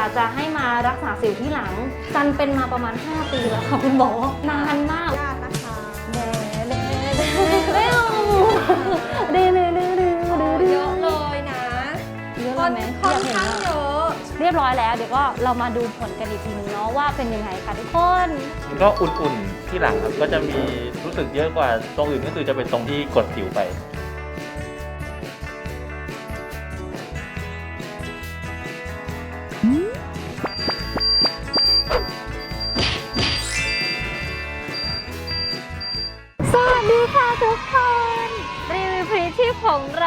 อยากจะให้มารักษาสิวที่หลังจันเป็นมาประมาณ 5 ปีแล้วค่ะคุณหมอนานมากญาตินะคะแดแดแดไม่เอาเดือดเดือดเดือดเดือดเดือดเยอะเลยนะเยอะค่อนไหมค่อนอยากเห็นข้างว่าเยอะเรียบร้อยแล้ว เดี๋ยวก็เรามาดูผลกันอีกทีนึงเนาะว่าเป็นยังไงค่ะทุกคนมันก็อุ่นๆที่หลังครับก็จะมีรู้สึกเยอะกว่าตรงอื่นก็คือจะเป็นตรงที่กดสิวไป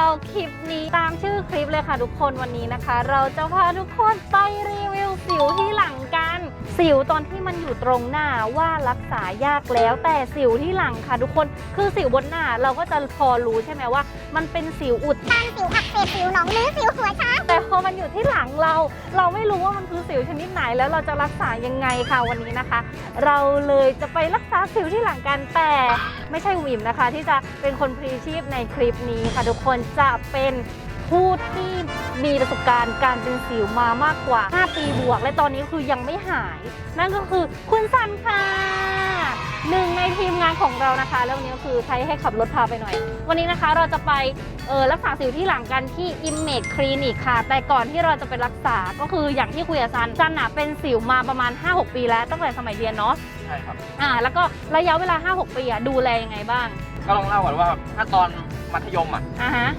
เราคลิปนี้ตามชื่อคลิปเลยค่ะทุกคนวันนี้นะคะ เราจะพาทุกคนไปรีวิว สิวตอนที่มันอยู่ตรงหน้าว่ารักษายากแล้วแต่สิวที่หลังค่ะทุกคนคือสิวบนหน้าเราก็จะพอรู้ใช่ไหมว่า มันเป็นสิวอุดตันสิวอักเสบสิวหนองหรือสิวหัวช้างแต่พอมันอยู่ที่หลังเรา เราไม่รู้ว่ามันคือสิวชนิดไหนแล้วเราจะรักษายังไงค่ะวันนี้นะคะ เราเลยจะไปรักษาสิวที่หลังกันแต่ไม่ใช่วิมนะคะ ที่จะเป็นคนพรีชีพในคลิปนี้ค่ะทุกคนจะเป็น ผู้ที่มีประสบการณ์การเป็นสิวมามากกว่า 5 ปีบวก และตอนนี้คือยังไม่หาย นั่นก็คือคุณซันค่ะหนึ่งในทีมงานของเรานะคะ แล้ววันนี้ก็คือใช้ให้ขับรถพาไปหน่อย วันนี้นะคะเราจะไปเออรักษาสิวที่หลังกันที่ Image Clinic ค่ะ แต่ก่อนที่เราจะไปรักษาก็คืออย่างที่คุยกับซันซันน่ะเป็นสิวมาประมาณ 5-6 ปีแล้วตั้งแต่สมัยเรียนเนาะใช่ครับอ่าแล้วก็ระยะเวลา 5-6 ปีอะดูแลยังไงบ้าง ก็ลองเล่าก่อนว่าถ้าตอนมัธยมอะอ่าฮะ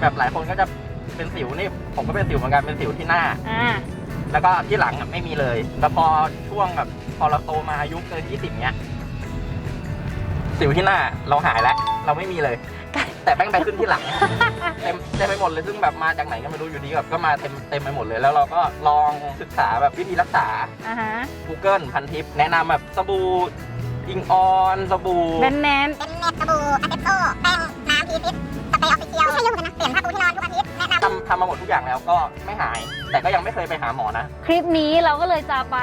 แบบหลายคนก็จะเป็นสิวนี่ผมก็เป็นสิวเหมือนกันเป็นสิวที่หน้า อ่า แล้วก็ที่หลังอะไม่มีเลย แต่พอช่วงแบบพอเราโตมาอายุเกิน20เนี้ย สิวที่หน้าเราหายแล้ว เราไม่มีเลย แต่แป้งไปขึ้นที่หลัง เต็มเต็มไปหมดเลยซึ่งแบบมาจากไหนก็ไม่รู้อยู่ดีแบบก็มาเต็มเต็มไปหมดเลยแล้วเราก็ลองศึกษาแบบวิธีรักษา อ่าฮะ Google พันทิปแนะนำแบบสบู่อิงออนสบู่แน่นแน่นเป็นเน็ตสบู่อะเซปโซแป้งน้ำพีทิสสเปรย์ ออฟฟิเชียลไม่ใช่ยุ่งกันนะ เปลี่ยนผ้าปูที่นอนทุกอาทิตย์แนะนำ ทำทำมาหมดทุกอย่างแล้วก็ไม่หาย แต่ก็ยังไม่เคยไปหาหมอนะๆคลิปนี้เราก็เลยจะไป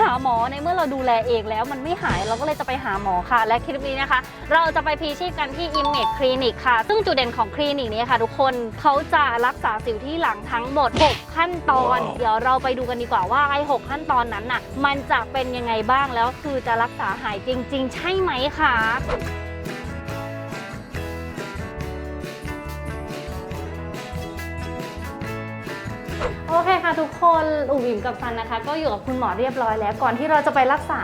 หาหมอในเมื่อเราดูแลเองแล้วมันไม่หายเราก็เลยจะไปหาหมอค่ะ และคลิปนี้นะคะ เราจะไปพรีชีพกันที่ Image Clinic ค่ะ ซึ่งจุดเด่นของคลินิกนี้ค่ะ ทุกคนเขาจะรักษาสิวที่หลังทั้งหมด 6 ขั้นตอน ว้าว เดี๋ยวเราไปดูกันดีกว่าว่าไอ้6ขั้นตอนนั้นน่ะ มันจะเป็นยังไงบ้างแล้วคือจะรักษาหายจริง ๆ ใช่ไหมคะ คค่ะทุกคนอุ๋มอิ๋มกับซันนะคะ ก็อยู่กับคุณหมอเรียบร้อยแล้ว ก่อนที่เราจะไปรักษา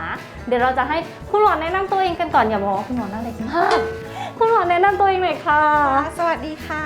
เดี๋ยวเราจะให้คุณหมอแนะนำตัวเองกันก่อนอย่าบอกว่าคุณหมอหน่าเล็กมากคุณหมอแนะนำตัวเองหน่อยค่ะ สวัสดีค่ะ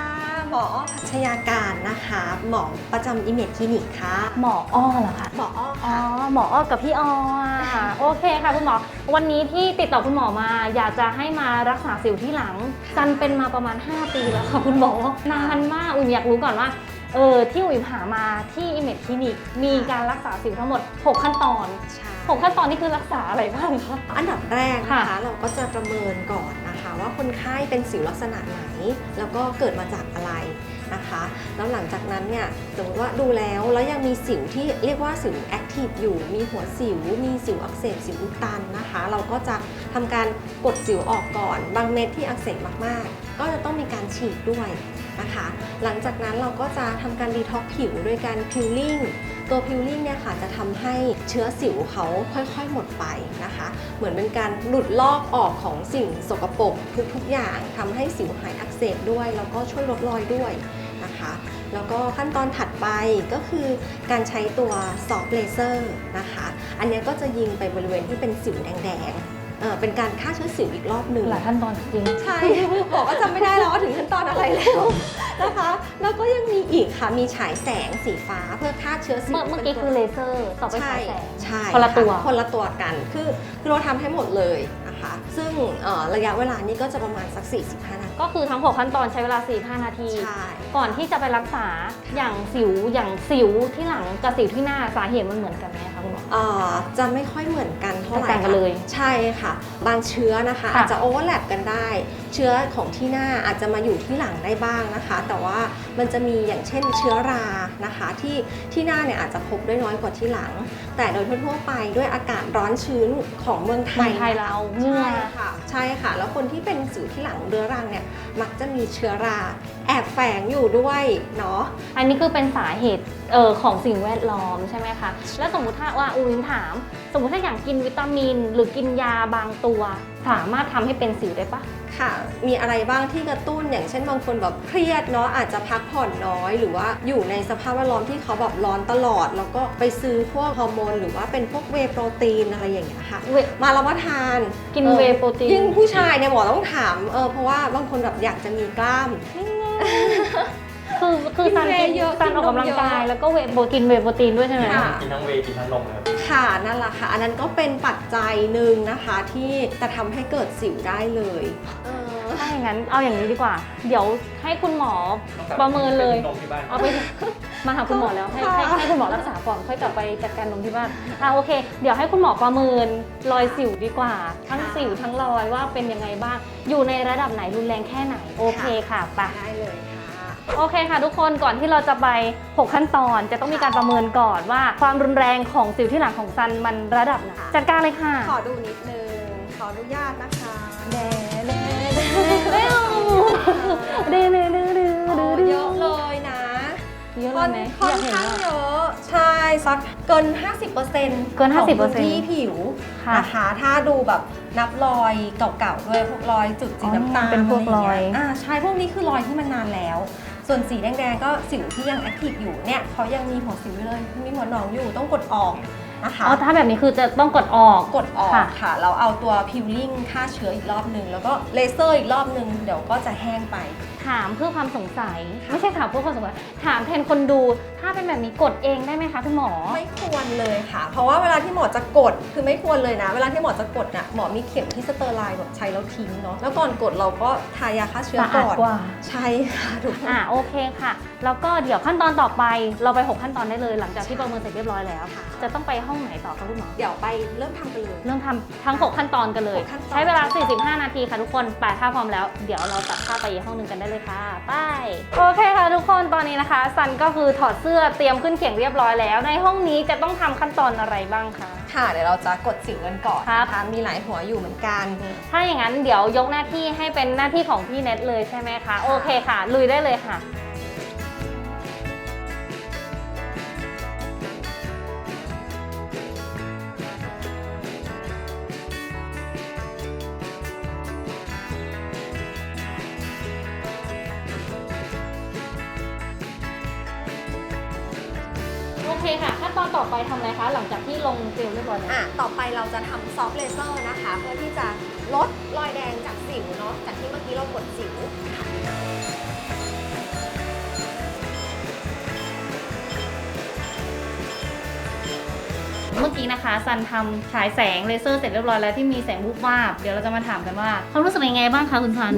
หมอพัชยาการนะคะ หมอประจำอิมเมจคลินิกค่ะ หมออ้อเหรอคะ หมออ้ออ๋อค่ะหมออ้อกับพี่อ้ออะโอเคค่ะคุณหมอ วันนี้ที่ติดต่อคุณหมอมา อยากจะให้มารักษาสิวที่หลังซันเป็นมาประมาณ 5 ปีแล้วค่ะคุณหมอนานมาก อุ๋มอยากรู้ก่อนว่า เออที่อุ๋มหามาที่อิมเมจคลินิกมีการรักษาสิวทั้งหมด 6 ขั้นตอน ใช่หกขั้นตอนนี้คือรักษาอะไรบ้างคะ อันดับแรกนะค่ะ คะเราก็จะประเมินก่อนนะคะ ว่าคนไข้เป็นสิวลักษณะไหน แล้วก็เกิดมาจากอะไรนะคะ แล้วหลังจากนั้นเนี่ยสมมติว่าดูแล้วแล้วยังมีสิวที่เรียกว่าสิวแอคทีฟอยู่ มีหัวสิว มีสิวอักเสบสิวอุดตันนะคะ เราก็จะทำการกดสิวออกก่อน บางเม็ดที่อักเสบมากๆ ก็จะต้องมีการฉีดด้วย นะคะ หลังจากนั้นเราก็จะทำการดีท็อกผิวด้วยการพิลลิ่งตัวพิลลิ่งเนี่ยค่ะจะทำให้เชื้อสิวเขาค่อยๆหมดไปนะคะ เหมือนเป็นการหลุดลอกออกของสิ่งสกปรกทุกๆอย่างทำให้สิวหายอักเสบด้วย แล้วก็ช่วยลดรอยด้วยนะคะแล้วก็ขั้นตอนถัดไปก็คือการใช้ตัวซอฟเลเซอร์นะคะ อันนี้ก็จะยิงไปบริเวณที่เป็นสิวแดงๆ เออเป็นการฆ่าเชื้อสิวอีกรอบหนึ่ง หลายขั้นตอนจริง ใช่ บอกว่าจำไม่ได้แล้วว่าถึงขั้นตอนอะไรแล้วนะคะ แล้วก็ยังมีอีกค่ะ มีฉายแสงสีฟ้าเพื่อฆ่าเชื้อสิวเมื่อเมื่อกี้คือเลเซอร์ต่อไปใช่ฉายแสง ใช่คนละตัว คนละตัวกัน คือคือเราทำให้หมดเลยนะคะ ซึ่งเอ่อระยะเวลานี้ก็จะประมาณสัก 45 นาทีก็คือทั้ง 6 ขั้นตอนใช้เวลา 4-5 นาที ใช่ ก่อนที่จะไปรักษาอย่างสิวอย่างสิวที่หลังกับสิวที่หน้าสาเหตุมันเหมือนกันไหมคะคุณหมอ เอ่อจะไม่ค่อยเหมือนกันเท่าไหร่แตกต่างกันเลย ใช่ค่ะ บางเชื้อนะคะค่ะอาจจะโอเวอร์แลปกันได้ เชื้อของที่หน้าอาจจะมาอยู่ที่หลังได้บ้างนะคะ แต่ว่ามันจะมีอย่างเช่นเชื้อรานะคะ ที่ที่หน้าเนี่ยอาจจะพบได้น้อยกว่าที่หลัง แต่โดยทั่วๆไปด้วยอากาศร้อนชื้นของเมืองไทเมือยงไทยเราเหงื่อ ใช่ค่ะ ใช่ค่ะ แล้วคนที่เป็นสิวที่หลังเรื้อรังเนี่ยมักจะมีเชื้อราแอบแฝงอยู่ด้วยเนาะ อันนี้คือเป็นสาเหตุเออของสิ่งแวดล้อมใช่ไหมคะ แล้วสมมติถ้าว่าอูวินถาม สมมติถ้าอย่างกินวิตามิน หรือกินยาบางตัว สามารถทำให้เป็นสิวได้ปะ ค่ะ มีอะไรบ้างที่กระตุ้นอย่างเช่นบางคนแบบเครียดเนาะอาจจะพักผ่อนน้อย หรือว่าอยู่ในสภาพแวดล้อมที่เขาแบบร้อนตลอด แล้วก็ไปซื้อพวกฮอร์โมนหรือว่าเป็นพวกเวย์โปรตีนอะไรอย่างเงี้ยค่ะ เวมารับประทานกินออเวย์โปรตีน ยิ่งผู้ชายเนี่ยหมอต้องถามเออเพราะว่าบางคนแบบอยากจะมีกล้าม คือคือซันกินเวกิย์นเยอะซันออกกำลังกาย แล้วก็เวย์โปรกินเวย์โปรตีนด้วยใช่ไหมค่ะ กินทั้งเวย์กินทั้งนมเลยครับ ค่ะนั่นแหละค่ะ อันนั้นก็เป็นปัจจัยหนึ่งนะคะที่จะทำให้เกิดสิวได้เลยเออ ถ้าอย่างนั้นเอาอย่างนี้ดีกว่า เดี๋ยวให้คุณหมอประเมินเลยนมที่บ้าน เอาไปมาหาคุณหมอแล้วให้ให้ให้คุณหมอรักษาก่อนค่อยกลับไปจัดการนมที่บ้านอะโอเค เดี๋ยวให้คุณหมอประเมินรอยสิวดีกว่า ทั้งสิวทั้งรอยว่าเป็นยังไงบ้าง อยู่ในระดับไหนรุนแรงแค่ไหน โอเคค่ะไปได้เลยค่ะ โอเคค่ะทุกคนก่อนที่เราจะไป 6 ขั้นตอนจะต้องมีการประเมินก่อนว่าความรุนแรงของสิวที่หลังของซันมันระดับไหนจัดการเลยค่ะขอดูนิดนึง ขออนุญาตนะคะเด้เด้เด้เด้เด้เด้เด้โอ้เยอะเลยนะเยอะเลยไหมค่อนข้างเยอะใช่สักเกิน 50%เกิน 50%พื้นที่ผิวนะคะถ้าดูแบบนับรอยเก่าๆด้วยพวกรอยจุดสีน้ำตาลเป็นพวกรอยอ่าใช่พวกนี้คือรอยที่มันนานแล้ว ส่วนสีแดงๆก็สิวที่ยังแอคทีฟอยู่เนี่ยเขายังมีหัวสิวอยู่เลย มีหัวหนองอยู่ต้องกดออกนะคะอ๋อถ้าแบบนี้คือจะต้องกดออกกดออกค่ะ ค่ะ เราเอาตัวพิลลิ่งฆ่าเชื้ออีกรอบหนึ่งแล้วก็เลเซอร์อีกรอบหนึ่งเดี๋ยวก็จะแห้งไป ถามเพื่อความสงสัยค่ะไม่ใช่ถามเพื่อความสงสัย ถามแทนคนดู ถ้าเป็นแบบนี้กดเองได้ไหมคะคุณหมอ ไม่ควรเลยค่ะ เพราะว่าเวลาที่หมอจะกดคือไม่ควรเลยนะ เวลาที่หมอจะกดน่ะหมอมีเข็มที่สเตอร์ไลน์แบบใช้แล้วทิ้งเนาะแล้วก่อนกดเราก็ทายาฆ่าเชื้อสะอาดก่อนกว่าใช่ค่ะถูกต้องอ่าโอเคค่ะ แล้วก็เดี๋ยวขั้นตอนต่อไปเราไป 6 ขั้นตอนได้เลยหลังจากที่ประเมินเสร็จเรียบร้อยแล้วค่ะจะต้องไปห้องไหนต่อคะคุณหมอเดี๋ยวไปเริ่มทำกันเลยเริ่มทำทั้ง 6 ขั้นตอนกันเลยหกขั้นตอนใช้เวลา 45 นาทีค่ะทุกคนไปถ้าพร้อมแล้ว เดี๋ยวเราตัดภาพไปอีกห้องหนึ่งกันได้เลยค่ะ ไปโอเคค่ะทุกคนตอนนี้นะคะ ซันก็คือถอดเสื้อเตรียมขึ้นเขียงเรียบร้อยแล้ว ในห้องนี้จะต้องทำขั้นตอนอะไรบ้างคะ ค่ะเดี๋ยวเราจะกดสิวกันก่อนครับ นะคะมีหลายหัวอยู่เหมือนกัน ถ้าอย่างนั้นเดี๋ยวยกหน้าที่ให้เป็นหน้าที่ของพี่เน็ตเลยใช่ไหมคะ โอเคค่ะ ลุยได้เลยค่ะ เคค่ะ ขั้นตอนต่อไปทำอะไรคะ หลังจากที่ลงเจลเรียบร้อยแล้วอะต่อไปเราจะทำซอฟต์เลเซอร์นะคะ เพื่อที่จะลดรอยแดงจากสิวเนาะจากที่เมื่อกี้เรากดสิว เมื่อกี้นะคะซันทำฉายแสงเลเซอร์เสร็จเรียบร้อยแล้วที่มีแสงวูบวาบเดี๋ยวเราจะมาถามกันว่าความรู้สึกเป็นยังไงบ้างคะคุณซัน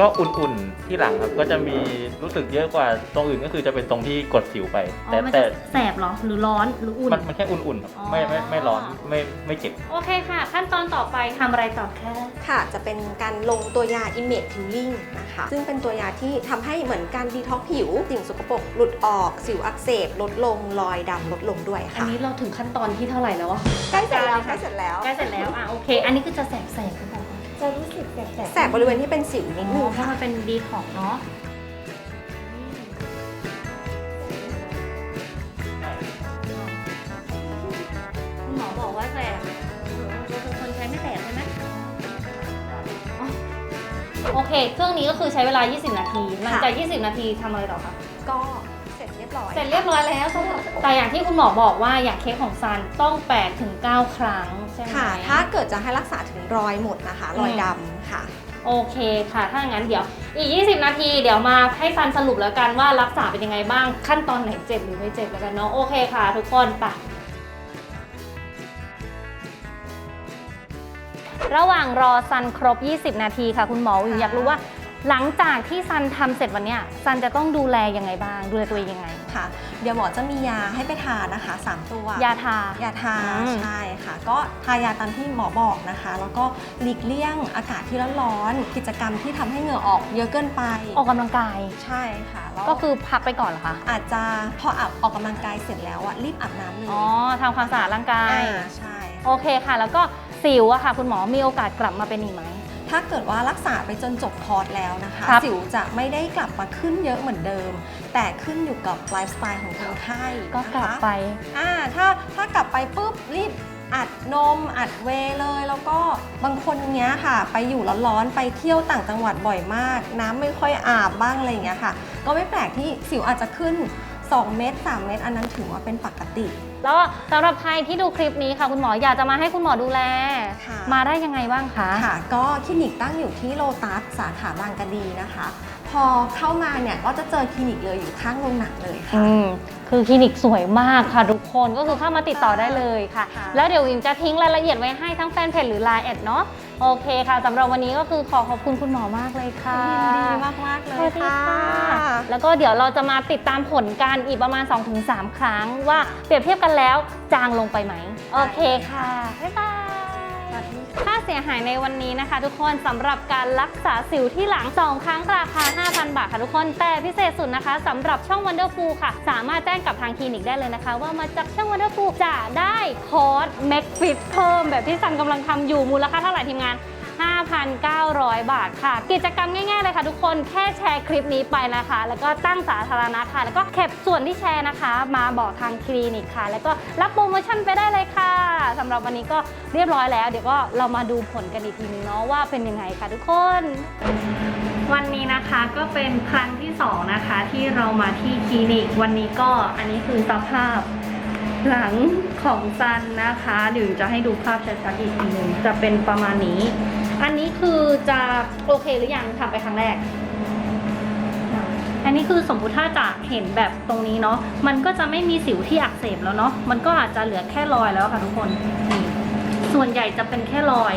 ก็อุ่นๆที่หลังครับก็จะมีรู้สึกเยอะกว่าตรงอื่นก็คือจะเป็นตรงที่กดสิวไป อ๋แต่อ มันแต่จะแสบเหรอ หรือร้อน หรืออุ่น มันมันแค่อุ่นๆครับอ๋อ ไม่ไม่ไม่ร้อนไม่ไม่เจ็บ โอเคค่ะ ขั้นตอนต่อไปทำอะไรต่อคะ ค่ะจะเป็นการลงตัวยา Image Healing นะคะ ซึ่งเป็นตัวยาที่ทำให้เหมือนการดีท็อกผิว สิ่งสกปรกหลุดออก สิวอักเสบ ลดลงรอยดำลดลงด้วยอันค่ะ นี้เราถึงขั้นตอนที่เท่าไหร่แล้วอะใกล้เสร็จแล้วใกล้เสร็จแล้วใกล้เสร็จแล้วอะโอเค อันนี้คือจะแสบแสบหรือเปล่าคะจะรู้สึกแสบแสบบริเวณที่เป็นสิวนิดอ๋นึองเพราะค่ะมันเป็นดีท็อกเนาะคุณหมอบอกว่าแสบคนใช้ไม่แสบใช่ไหมอ๋อโอเค เครื่องนี้ก็คือใช้เวลา 20 นาที หลังจาก 20 นาทีทำอะไรต่อคะก็เสร็จเรี ยบร้อย เสร็จเรียบร้อยแล้วสำหรับแต่อย่างที่คุณหมอบอกว่าอย่างเคสของซันต้อง8ถึง9ครั้งใช่ไหม ค่ะ ถ้าเกิดจะให้รักษาถึงรอยหมดนะคะ รอยดำค่ะ โอเคค่ะ ถ้าอย่างนั้นเดี๋ยวอีก 20 นาทีเดี๋ยวมาให้ซันสรุปแล้วกันว่ารักษาเป็นยังไงบ้างขั้นตอนไหนเจ็บหรือไม่เจ็บแล้วกันเนาะโอเคค่ะ ทุกคนไประหว่างรอซันครบ 20 นาทีค่ะ คุณหมอวิวค่ะอยากรู้ว่า หลังจากที่ซันทำเสร็จวันเนี้ยซันจะต้องดูแลยังไงบ้าง ดูแลตัวเองยังไงค่ะค่ะ เดี๋ยวหมอจะมียาให้ไปทานนะคะ 3 ตัว ยาทายาทาอืมใช่ค่ะ ก็ทายาตามที่หมอบอกนะคะ แล้วก็หลีกเลี่ยงอากาศที่ร้อนๆกิจกรรมที่ทำให้เหงื่อออกเยอะเกินไป ออกกำลังกายใช่ค่ะแล้วก็คือพักไปก่อนเหรอคะอาจจะพออาบออกกำลังกายเสร็จแล้วอะรีบอาบน้ำเลยอ๋อทำความสะอาดร่างกายอ่าใช่โอเคค่ะ แล้วก็สิวอะค่ะ คุณหมอมีโอกาสกลับมาเป็นอีกไหม ถ้าเกิดว่ารักษาไปจนจบคอร์สแล้วนะคะ ครับ สิวจะไม่ได้กลับมาขึ้นเยอะเหมือนเดิม แต่ขึ้นอยู่กับไลฟ์สไตล์ของคนไข้ก็กลับนะคะ ไป อ่าถ้าถ้ากลับไปปุ๊บรีบอัดนมอัดเวย์เลย แล้วก็บางคนเนี้ยค่ะ ไปอยู่ร้อนๆไปเที่ยวต่างจังหวัดบ่อยมาก น้ำไม่ค่อยอาบบ้างอะไรอย่างเงี้ยค่ะ ก็ไม่แปลกที่สิวอาจจะขึ้น 2 เม็ด3เม็ดอันนั้นถือว่าเป็นปกติ แล้วก็สำหรับใครที่ดูคลิปนี้ค่ะ คุณหมออยากจะมาให้คุณหมอดูแล ค่ะ มาได้ยังไงบ้างคะ ค่ะ ก็คลินิกตั้งอยู่ที่โลตัสสาขาบางกะดีนะคะ พอเข้ามาเนี่ยก็จะเจอคลินิกเลยอยู่ข้างโรงหนังเลยค่ะ อืมคือคลินิกสวยมากค่ะทุกคนก็คือเข้ามาติดต่อได้เลยค่ะ ค่ะ แล้วเดี๋ยววิมจะทิ้งรายละเอียดไว้ให้ทั้งแฟนเพจหรือ Line แอดเนาะ โอเคค่ะสำหรับวันนี้ก็คือขอขอบคุณคุณหมอมากเลยค่ะยินดีมากๆเลสยวัสดีค่ะค่ะแล้วก็เดี๋ยวเราจะมาติดตามผลการอีกประมาณ 2-3 ครั้ง ว่าเปรียบเทียบกันแล้วจางลงไปไหม โอเคค่ะบ๊ายบาย ค่าเสียหายในวันนี้นะคะ ทุกคนสำหรับการรักษาสิวที่หลัง2ครั้งราคา 5,000 บาทค่ะทุกคนแต่พิเศษสุดนะคะสำหรับช่อง Wonderful ค่ะ สามารถแจ้งกับทางคลินิกได้เลยนะคะ ว่ามาจากช่อง Wonderful จะได้คอร์ส Make Fit เพิ่มแบบที่ซันกำลังทำอยู่มูลค่าเท่าไหร่ทีมงาน 5,900 บาทค่ะ กิจกรรมง่ายๆเลยค่ะทุกคนแค่แชร์คลิปนี้ไปนะคะ แล้วก็ตั้งสาธารณะค่ะ แล้วก็แคปส่วนที่แชร์นะคะ มาบอกทางคลินิกค่ะ แล้วก็รับโปรโมชั่นไปได้เลยค่ะสำหรับวันนี้ก็เรียบร้อยแล้ว เดี๋ยวก็เรามาดูผลกันอีกทีนึงเนาะว่าเป็นยังไงค่ะทุกคน วันนี้นะคะก็เป็นครั้งที่สองนะคะที่เรามาที่คลินิก วันนี้ก็อันนี้คือสภาพหลังของซันนะคะเดี๋ยวจะให้ดูภาพชัดๆอีกทีหนึ่งจะเป็นประมาณนี้ อันนี้คือจะโอเคหรือยังทำไปครั้งแรก อันนี้คือสมมุติถ้าจะเห็นแบบตรงนี้เนาะ มันก็จะไม่มีสิวที่อักเสบแล้วเนาะ มันก็อาจจะเหลือแค่รอยแล้วค่ะทุกคน ส่วนใหญ่จะเป็นแค่รอย